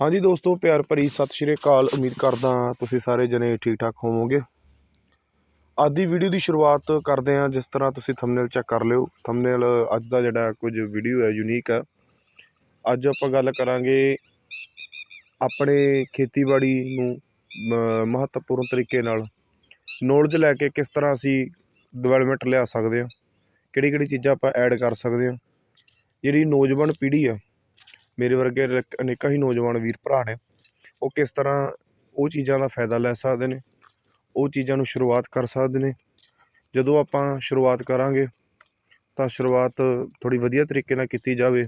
ਹਾਂਜੀ ਦੋਸਤੋ, ਪਿਆਰ ਭਰੀ ਸਤਿ ਸ਼੍ਰੀ ਅਕਾਲ। ਉਮੀਦ ਕਰਦਾ ਤੁਸੀਂ ਸਾਰੇ ਜਣੇ ਠੀਕ ਠਾਕ ਹੋਵੋਗੇ। ਅੱਜ ਦੀ ਵੀਡੀਓ ਦੀ ਸ਼ੁਰੂਆਤ ਕਰਦੇ ਹਾਂ, ਜਿਸ ਤਰ੍ਹਾਂ ਤੁਸੀਂ ਥੰਬਨੇਲ ਚੈੱਕ ਕਰ ਲਿਓ। ਥੰਬਨੇਲ ਅੱਜ ਦਾ ਜਿਹੜਾ ਕੁਝ ਵੀਡੀਓ ਹੈ ਯੂਨੀਕ ਹੈ। ਅੱਜ ਆਪਾਂ ਗੱਲ ਕਰਾਂਗੇ ਆਪਣੇ ਖੇਤੀਬਾੜੀ ਨੂੰ ਮਹੱਤਵਪੂਰਨ ਤਰੀਕੇ ਨਾਲ। ਨੌਲੇਜ ਲੈ ਕੇ ਕਿਸ ਤਰ੍ਹਾਂ ਅਸੀਂ ਡਿਵੈਲਪਮੈਂਟ ਲਿਆ ਸਕਦੇ ਹਾਂ ਕਿਹੜੀ ਕਿਹੜੀ ਚੀਜ਼ਾਂ ਆਪਾਂ ਐਡ ਕਰ ਸਕਦੇ ਹਾਂ। ਜਿਹੜੀ ਨੌਜਵਾਨ ਪੀੜ੍ਹੀ ਆ ਮੇਰੇ ਵਰਗੇ ਰ- ਅਨੇਕਾਂ ਹੀ ਨੌਜਵਾਨ ਵੀਰ ਭਰਾ ਨੇ। ਉਹ ਕਿਸ ਤਰ੍ਹਾਂ ਉਹ ਚੀਜ਼ਾਂ ਦਾ ਫਾਇਦਾ ਲੈ ਸਕਦੇ ਨੇ, ਉਹ ਚੀਜ਼ਾਂ ਨੂੰ ਸ਼ੁਰੂਆਤ ਕਰ ਸਕਦੇ ਨੇ। ਜਦੋਂ ਆਪਾਂ ਸ਼ੁਰੂਆਤ ਕਰਾਂਗੇ, ਤਾਂ ਸ਼ੁਰੂਆਤ ਥੋੜੀ ਵਧੀਆ ਤਰੀਕੇ ਨਾਲ ਕੀਤੀ ਜਾਵੇ,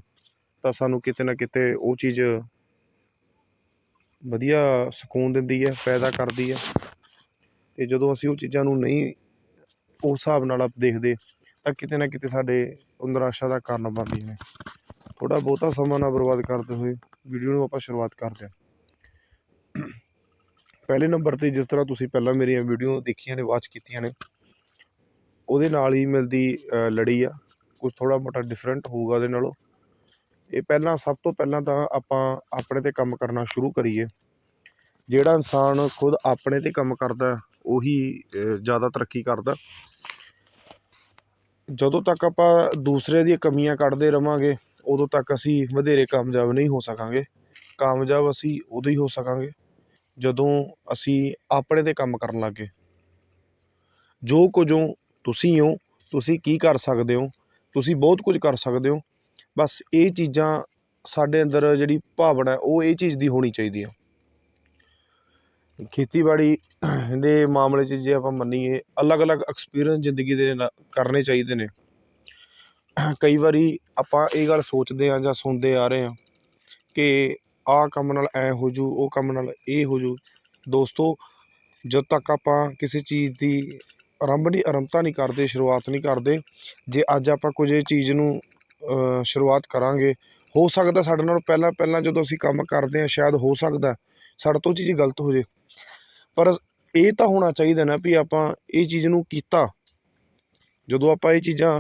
ਤਾਂ ਸਾਨੂੰ ਕਿਤੇ ਨਾ ਕਿਤੇ ਉਹ ਚੀਜ਼ ਵਧੀਆ ਸਕੂਨ ਦਿੰਦੀ ਹੈ, ਫਾਇਦਾ ਕਰਦੀ ਹੈ। ਤੇ ਜਦੋਂ ਅਸੀਂ ਉਹ ਚੀਜ਼ਾਂ ਨੂੰ ਨਹੀਂ ਉਸ ਹਿਸਾਬ ਨਾਲ ਆਪ ਦੇਖਦੇ, ਤਾਂ ਕਿਤੇ ਨਾ ਕਿਤੇ ਸਾਡੇ ਉਹ ਨਿਰਾਸ਼ਾ ਦਾ ਕਾਰਨ ਬਣਦੀਆਂ ਨੇ। ਥੋੜਾ ਬਹੁਤਾ ਸਮਾਂ ਨਾ ਬਰਬਾਦ ਕਰਦੇ ਹੋਏ ਵੀਡੀਓ ਨੂੰ ਆਪਾਂ ਸ਼ੁਰੂਆਤ ਕਰਦੇ ਹਾਂ। ਪਹਿਲੇ ਨੰਬਰ ਤੇ ਜਿਸ ਤਰ੍ਹਾਂ ਤੁਸੀਂ ਪਹਿਲਾਂ ਮੇਰੀਆਂ ਵੀਡੀਓ ਦੇਖੀਆਂ ਨੇ ਵਾਚ ਕੀਤੀਆਂ ਨੇ, ਉਹਦੇ ਨਾਲ ਹੀ ਮਿਲਦੀ ਲੜੀ ਆ। ਕੁਝ ਥੋੜਾ ਮੋਟਾ ਡਿਫਰੈਂਟ ਹੋਊਗਾ ਉਹਦੇ ਨਾਲੋਂ। ਇਹ ਪਹਿਲਾਂ, ਸਭ ਤੋਂ ਪਹਿਲਾਂ ਤਾਂ ਆਪਾਂ ਆਪਣੇ ਤੇ ਕੰਮ ਕਰਨਾ ਸ਼ੁਰੂ ਕਰੀਏ। ਜਿਹੜਾ ਇਨਸਾਨ ਖੁਦ ਆਪਣੇ ਤੇ ਕੰਮ ਕਰਦਾ, ਉਹੀ ਜ਼ਿਆਦਾ ਤਰੱਕੀ ਕਰਦਾ। ਜਦੋਂ ਤੱਕ ਆਪਾਂ ਦੂਸਰੇ ਦੀਆਂ ਕਮੀਆਂ ਕੱਢਦੇ ਰਵਾਂਗੇ ਉਦੋਂ ਤੱਕ ਅਸੀਂ ਵਧੇਰੇ ਕਾਮਯਾਬ ਨਹੀਂ ਹੋ ਸਕਾਂਗੇ। ਕਾਮਯਾਬ ਅਸੀਂ ਉਦੋਂ ਹੀ ਹੋ ਸਕਾਂਗੇ ਜਦੋਂ ਅਸੀਂ ਆਪਣੇ ਤੇ ਕੰਮ ਕਰਨ ਲੱਗ ਗਏ। ਜੋ ਕੁਝ ਹੋ, ਤੁਸੀਂ ਹੋ, ਤੁਸੀਂ ਕੀ ਕਰ ਸਕਦੇ ਹੋ, ਤੁਸੀਂ ਬਹੁਤ ਕੁਝ ਕਰ ਸਕਦੇ ਹੋ। ਬਸ ਇਹ ਚੀਜ਼ਾਂ ਸਾਡੇ ਅੰਦਰ ਜਿਹੜੀ ਭਾਵਨਾ ਉਹ ਇਹ ਚੀਜ਼ ਦੀ ਹੋਣੀ ਚਾਹੀਦੀ ਹੈ ਖੇਤੀਬਾੜੀ ਦੇ ਮਾਮਲੇ 'ਚ ਜੇ ਆਪਾਂ ਮੰਨੀਏ, ਅਲੱਗ-ਅਲੱਗ ਐਕਸਪੀਰੀਅੰਸ ਜ਼ਿੰਦਗੀ ਦੇ ਨਾਲ ਕਰਨੇ ਚਾਹੀਦੇ ਨੇ। ਕਈ ਵਾਰੀ ਆਪਾਂ ਇਹ ਗੱਲ ਸੋਚਦੇ ਹਾਂ ਜਾਂ ਸੁਣਦੇ ਆ ਰਹੇ ਹਾਂ ਕਿ ਆਹ ਕੰਮ ਨਾਲ ਐਂ ਹੋਜੂ ਉਹ ਕੰਮ ਨਾਲ ਇਹ ਹੋਜੂ ਦੋਸਤੋ, ਜਦੋਂ ਤੱਕ ਆਪਾਂ ਕਿਸੇ ਚੀਜ਼ ਦੀ ਆਰੰਭ ਨਹੀਂ, ਆਰੰਭਤਾ ਨਹੀਂ ਕਰਦੇ, ਸ਼ੁਰੂਆਤ ਨਹੀਂ ਕਰਦੇ, ਜੇ ਅੱਜ ਆਪਾਂ ਕੁਝ ਇਹ ਚੀਜ਼ ਨੂੰ ਸ਼ੁਰੂਆਤ ਕਰਾਂਗੇ, ਹੋ ਸਕਦਾ ਸਾਡੇ ਨਾਲ ਪਹਿਲਾਂ ਪਹਿਲਾਂ ਜਦੋਂ ਅਸੀਂ ਕੰਮ ਕਰਦੇ ਹਾਂ, ਸ਼ਾਇਦ ਹੋ ਸਕਦਾ ਸਾਡੇ ਤੋਂ ਚੀਜ਼ ਗਲਤ ਹੋ ਜੇ। ਪਰ ਇਹ ਤਾਂ ਹੋਣਾ ਚਾਹੀਦਾ ਨਾ ਵੀ ਆਪਾਂ ਇਹ ਚੀਜ਼ ਨੂੰ ਕੀਤਾ ਜਦੋਂ ਆਪਾਂ ਇਹ ਚੀਜ਼ਾਂ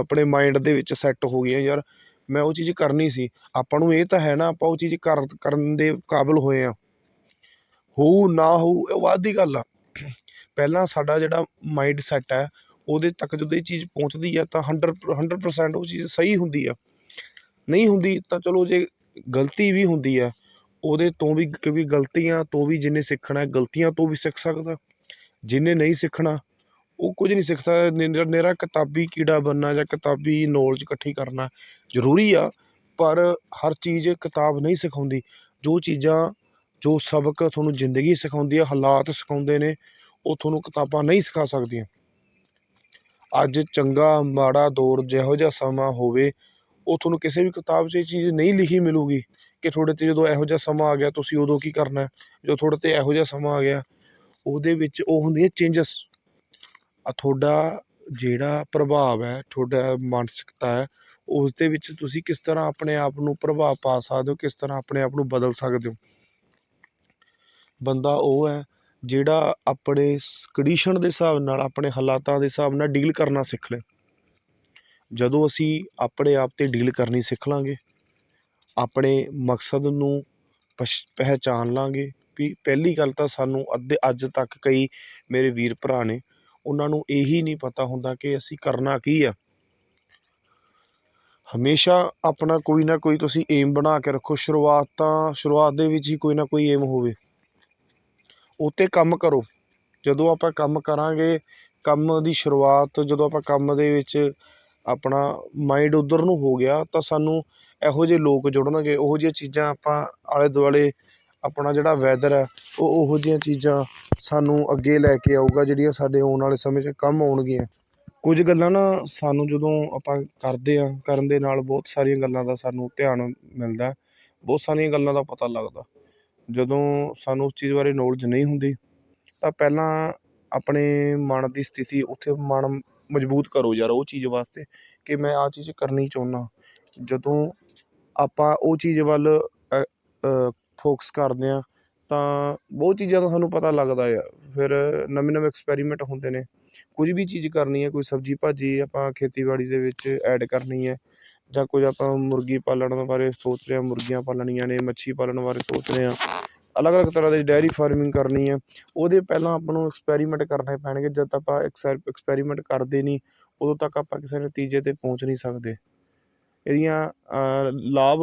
ਆਪਣੇ ਮਾਇੰਡ ਦੇ ਵਿੱਚ ਸੈੱਟ ਹੋ ਗਈਆਂ ਯਾਰ, ਮੈਂ ਉਹ ਚੀਜ਼ ਕਰਨੀ ਸੀ। ਆਪਾਂ ਨੂੰ ਇਹ ਤਾਂ ਹੈ ਨਾ, ਆਪਾਂ ਉਹ ਚੀਜ਼ ਕਰ, ਕਰਨ ਦੇ ਕਾਬਿਲ ਹੋਏ ਹਾਂ। ਹੋਊ, ਨਾ ਹੋਊ, ਇਹ ਬਾਅਦ ਦੀ ਗੱਲ ਆ। ਪਹਿਲਾਂ ਸਾਡਾ ਜਿਹੜਾ ਮਾਈਂਡ ਸੈੱਟ ਹੈ, ਉਹਦੇ ਤੱਕ ਜਦੋਂ ਇਹ ਚੀਜ਼ ਪਹੁੰਚਦੀ ਆ, ਤਾਂ 100 100% ਉਹ ਚੀਜ਼ ਸਹੀ ਹੁੰਦੀ ਆ। ਨਹੀਂ ਹੁੰਦੀ, ਤਾਂ ਚਲੋ ਜੇ ਗਲਤੀ ਵੀ ਹੁੰਦੀ ਆ, ਉਹਦੇ ਤੋਂ ਵੀ, ਕਿਉਂਕਿ ਗਲਤੀਆਂ ਤੋਂ ਵੀ ਜਿਹਨੇ ਸਿੱਖਣਾ, ਗਲਤੀਆਂ ਤੋਂ ਵੀ ਸਿੱਖ ਸਕਦਾ। ਜਿਹਨੇ ਨਹੀਂ ਸਿੱਖਣਾ ਉਹ ਕੁਝ ਨਹੀਂ ਸਿੱਖਦਾ ਸਕਦਾ ਕਿਤਾਬੀ ਕੀੜਾ ਬਣਨਾ ਜਾਂ ਕਿਤਾਬੀ ਨੌਲੇਜ ਇਕੱਠੀ ਕਰਨਾ ਜ਼ਰੂਰੀ ਆ, ਪਰ ਹਰ ਚੀਜ਼ ਕਿਤਾਬ ਨਹੀਂ ਸਿਖਾਉਂਦੀ। ਜੋ ਚੀਜ਼ਾਂ, ਜੋ ਸਬਕ ਤੁਹਾਨੂੰ ਜ਼ਿੰਦਗੀ ਸਿਖਾਉਂਦੀ ਆ, ਹਾਲਾਤ ਸਿਖਾਉਂਦੇ ਨੇ, ਉਹ ਤੁਹਾਨੂੰ ਕਿਤਾਬਾਂ ਨਹੀਂ ਸਿਖਾ ਸਕਦੀਆਂ। ਅੱਜ ਚੰਗਾ, ਮਾੜਾ ਦੌਰ ਜਿਹੋ ਜਿਹਾ ਸਮਾਂ ਹੋਵੇ, ਉਹ ਤੁਹਾਨੂੰ ਕਿਸੇ ਵੀ ਕਿਤਾਬ 'ਚ ਇਹ ਚੀਜ਼ ਨਹੀਂ ਲਿਖੀ ਮਿਲੂਗੀ ਕਿ ਤੁਹਾਡੇ 'ਤੇ ਜਦੋਂ ਇਹੋ ਜਿਹਾ ਸਮਾਂ ਆ ਗਿਆ, ਤੁਸੀਂ ਉਦੋਂ ਕੀ ਕਰਨਾ? ਜੋ ਤੁਹਾਡੇ 'ਤੇ ਇਹੋ ਜਿਹਾ ਸਮਾਂ ਆ ਗਿਆ, ਉਹਦੇ ਵਿੱਚ ਉਹ ਹੁੰਦੀ ਹੈ ਚੇਂਜਸ ਤੁਹਾਡਾ ਜਿਹੜਾ ਪ੍ਰਭਾਵ ਹੈ, ਤੁਹਾਡਾ ਮਾਨਸਿਕਤਾ ਹੈ ਉਸ ਦੇ ਵਿੱਚ ਤੁਸੀਂ ਕਿਸ ਤਰ੍ਹਾਂ ਆਪਣੇ ਆਪ ਨੂੰ ਪ੍ਰਭਾਵ ਪਾ ਸਕਦੇ ਹੋ, ਕਿਸ ਤਰ੍ਹਾਂ ਆਪਣੇ ਆਪ ਨੂੰ ਬਦਲ ਸਕਦੇ ਹੋ? ਬੰਦਾ ਉਹ ਹੈ ਜਿਹੜਾ ਆਪਣੇ ਕੰਡੀਸ਼ਨ ਦੇ ਹਿਸਾਬ ਨਾਲ, ਆਪਣੇ ਹਾਲਾਤਾਂ ਦੇ ਹਿਸਾਬ ਨਾਲ ਡੀਲ ਕਰਨਾ ਸਿੱਖ ਲੇ। ਜਦੋਂ ਅਸੀਂ ਆਪਣੇ ਆਪ 'ਤੇ ਡੀਲ ਕਰਨੀ ਸਿੱਖ ਲਾਂਗੇ, ਆਪਣੇ ਮਕਸਦ ਨੂੰ ਪਛ, ਪਹਿਚਾਣ ਲਾਂਗੇ, ਵੀ ਪਹਿਲੀ ਗੱਲ ਤਾਂ ਸਾਨੂੰ ਅੱਧੇ, ਅੱਜ ਤੱਕ ਕਈ ਮੇਰੇ ਵੀਰ ਭਰਾ ਨੇ ਉਹਨਾਂ ਨੂੰ ਇਹੀ ਨਹੀਂ ਪਤਾ ਹੁੰਦਾ ਕਿ ਅਸੀਂ ਕਰਨਾ ਕੀ ਆ। ਹਮੇਸ਼ਾ ਆਪਣਾ ਕੋਈ ਨਾ ਕੋਈ ਤੁਸੀਂ ਏਮ ਬਣਾ ਕੇ ਰੱਖੋ। ਸ਼ੁਰੂਆਤ ਤਾਂ ਸ਼ੁਰੂਆਤ ਦੇ ਵਿੱਚ ਹੀ ਕੋਈ ਨਾ ਕੋਈ ਏਮ ਹੋਵੇ। ਉੱਤੇ ਕੰਮ ਕਰੋ। ਜਦੋਂ ਆਪਾਂ ਕੰਮ ਕਰਾਂਗੇ, ਕੰਮ ਦੀ ਸ਼ੁਰੂਆਤ, ਜਦੋਂ ਆਪਾਂ ਕੰਮ ਦੇ ਵਿੱਚ ਆਪਣਾ ਮਾਈਂਡ ਉਧਰ ਨੂੰ ਹੋ ਗਿਆ, ਤਾਂ ਸਾਨੂੰ ਇਹੋ ਜਿਹੇ ਲੋਕ ਜੁੜਨਗੇ। ਉਹੋ ਜਿਹੀਆਂ ਚੀਜ਼ਾਂ ਆਪਾਂ ਆਲੇ ਦੁਆਲੇ ਆਪਣਾ ਜਿਹੜਾ ਵੈਦਰ ਹੈ, ਉਹ ਉਹੋ ਜਿਹੀਆਂ ਚੀਜ਼ਾਂ ਸਾਨੂੰ ਅੱਗੇ ਲੈ ਕੇ ਆਊਗਾ, ਜਿਹੜੀਆਂ ਸਾਡੇ ਆਉਣ ਵਾਲੇ ਸਮੇਂ 'ਚ ਕੰਮ ਆਉਣਗੀਆਂ। ਕੁਝ ਗੱਲਾਂ ਨਾ ਸਾਨੂੰ ਜਦੋਂ ਆਪਾਂ ਕਰਦੇ ਹਾਂ, ਕਰਨ ਦੇ ਨਾਲ ਬਹੁਤ ਸਾਰੀਆਂ ਗੱਲਾਂ ਦਾ ਸਾਨੂੰ ਧਿਆਨ ਮਿਲਦਾ ਬਹੁਤ ਸਾਰੀਆਂ ਗੱਲਾਂ ਦਾ ਪਤਾ ਲੱਗਦਾ। ਜਦੋਂ ਸਾਨੂੰ ਉਸ ਚੀਜ਼ ਬਾਰੇ ਨੌਲੇਜ ਨਹੀਂ ਹੁੰਦੀ, ਤਾਂ ਪਹਿਲਾਂ ਆਪਣੇ ਮਨ ਦੀ ਸਥਿਤੀ ਉੱਥੇ ਮਨ ਮਜ਼ਬੂਤ ਕਰੋ ਯਾਰ, ਉਹ ਚੀਜ਼ ਵਾਸਤੇ ਕਿ ਮੈਂ ਆਹ ਚੀਜ਼ ਕਰਨੀ ਚਾਹੁੰਦਾ। ਜਦੋਂ ਆਪਾਂ ਉਹ ਚੀਜ਼ ਵੱਲ ਫੋਕਸ ਕਰਦੇ ਹਾਂ ਤਾਂ ਬਹੁਤ ਚੀਜ਼ਾਂ ਦਾ ਸਾਨੂੰ ਪਤਾ ਲੱਗਦਾ ਆ। ਫਿਰ ਨਵੇਂ ਨਵੇਂ ਐਕਸਪੈਰੀਮੈਂਟ ਹੁੰਦੇ ਨੇ। ਕੁਝ ਵੀ ਚੀਜ਼ ਕਰਨੀ ਹੈ ਕੋਈ ਸਬਜ਼ੀ ਭਾਜੀ ਆਪਾਂ ਖੇਤੀਬਾੜੀ ਦੇ ਵਿੱਚ ਐਡ ਕਰਨੀ ਹੈ ਜਾਂ ਕੁਝ ਆਪਾਂ ਮੁਰਗੀ ਪਾਲਣ ਬਾਰੇ ਸੋਚ ਰਹੇ ਹਾਂ ਮੁਰਗੀਆਂ ਪਾਲਣੀਆਂ ਨੇ ਮੱਛੀ ਪਾਲਣ ਬਾਰੇ ਸੋਚ ਰਹੇ ਹਾਂ। ਅਲੱਗ ਅਲੱਗ ਤਰ੍ਹਾਂ ਦੀ ਡੇਅਰੀ ਫਾਰਮਿੰਗ ਕਰਨੀ ਹੈ। ਉਹਦੇ ਪਹਿਲਾਂ ਆਪਾਂ ਨੂੰ ਐਕਸਪੈਰੀਮੈਂਟ ਕਰਨੇ ਪੈਣਗੇ ਜਦ ਤੱਕ ਆਪਾਂ ਐਕਸਪੈਰੀਮੈਂਟ ਕਰਦੇ ਨਹੀਂ ਉਦੋਂ ਤੱਕ ਆਪਾਂ ਕਿਸੇ ਨਤੀਜੇ 'ਤੇ ਪਹੁੰਚ ਨਹੀਂ ਸਕਦੇ। ਇਹਦੀਆਂ ਅ, ਲਾਭ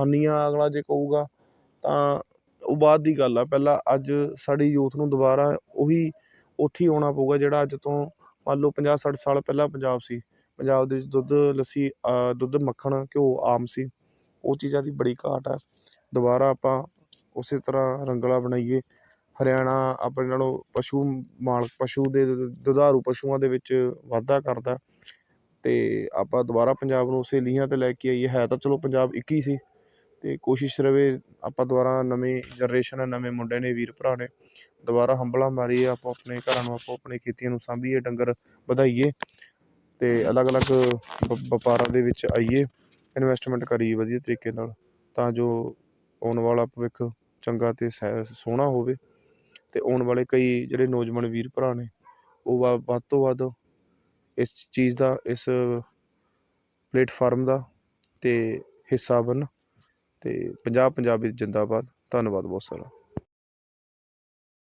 ਹਾਨੀਆਂ ਅਗਲਾ ਜੇ ਕਹੂਗਾ ਤਾਂ ਉਹ ਬਾਅਦ ਦੀ ਗੱਲ ਆ, ਪਹਿਲਾਂ ਅੱਜ ਸਾਡੀ ਯੂਥ ਨੂੰ ਦੁਬਾਰਾ ਉਹੀ ਉੱਥੇ ਹੀ ਆਉਣਾ ਪਊਗਾ ਜਿਹੜਾ ਅੱਜ ਤੋਂ ਮੰਨ ਲਓ ਪੰਜਾਹ ਸੱਠ ਸਾਲ ਪਹਿਲਾਂ ਪੰਜਾਬ ਸੀ। ਪੰਜਾਬ ਦੇ ਵਿੱਚ ਦੁੱਧ ਲੱਸੀ ਦੁੱਧ ਮੱਖਣ, ਘਿਓ ਆਮ ਸੀ। ਉਹ ਚੀਜ਼ਾਂ ਦੀ ਬੜੀ ਘਾਟ ਹੈ ਦੁਬਾਰਾ ਆਪਾਂ ਉਸੇ ਤਰ੍ਹਾਂ ਰੰਗਲਾ ਬਣਾਈਏ। ਹਰਿਆਣਾ ਆਪਣੇ ਨਾਲੋਂ ਪਸ਼ੂ ਮਾਲਕ, ਪਸ਼ੂ ਦੇ ਦੁਧਾਰੂ ਪਸ਼ੂਆਂ ਦੇ ਵਿੱਚ ਵਾਧਾ ਕਰਦਾ। ਅਤੇ ਆਪਾਂ ਦੁਬਾਰਾ ਪੰਜਾਬ ਨੂੰ ਉਸੇ ਲੀਹਾਂ 'ਤੇ ਲੈ ਕੇ ਆਈਏ। ਹੈ ਤਾਂ ਚਲੋ ਪੰਜਾਬ ਇੱਕ ਹੀ ਸੀ। ਅਤੇ ਕੋਸ਼ਿਸ਼ ਰਹੇ ਆਪਾਂ ਦੁਬਾਰਾ ਨਵੀਂ ਜਨਰੇਸ਼ਨ ਹੈ ਨਵੇਂ ਮੁੰਡੇ ਨੇ, ਵੀਰ ਭਰਾ ਨੇ ਦੁਬਾਰਾ ਹੰਬਲਾ ਮਾਰੀਏ, ਆਪੋ ਆਪਣੇ ਘਰਾਂ ਨੂੰ, ਆਪੋ ਆਪਣੇ ਖੇਤੀਆਂ ਨੂੰ ਸਾਂਭੀਏ, ਡੰਗਰ ਵਧਾਈਏ ਅਤੇ ਅਲੱਗ ਅਲੱਗ ਵ- ਵਪਾਰਾਂ ਦੇ ਵਿੱਚ ਆਈਏ ਇਨਵੈਸਟਮੈਂਟ ਕਰੀਏ ਵਧੀਆ ਤਰੀਕੇ ਨਾਲ ਤਾਂ ਜੋ ਆਉਣ ਵਾਲਾ ਭਵਿੱਖ ਚੰਗਾ ਅਤੇ ਸਹਿ, ਸੋਹਣਾ ਹੋਵੇ ਅਤੇ ਆਉਣ ਵਾਲੇ ਕਈ ਜਿਹੜੇ ਨੌਜਵਾਨ ਵੀਰ ਭਰਾ ਨੇ, ਉਹ ਵ- ਵੱਧ ਤੋਂ ਵੱਧ ਇਸ ਚੀਜ਼ ਦਾ, ਇਸ ਪਲੇਟਫਾਰਮ ਦਾ ਅਤੇ ਹਿੱਸਾ ਬਣਨ ਅਤੇ ਪੰਜਾਬ ਪੰਜਾਬੀ ਜਿੰਦਾਬਾਦ। ਧੰਨਵਾਦ ਬਹੁਤ ਸਾਰਾ।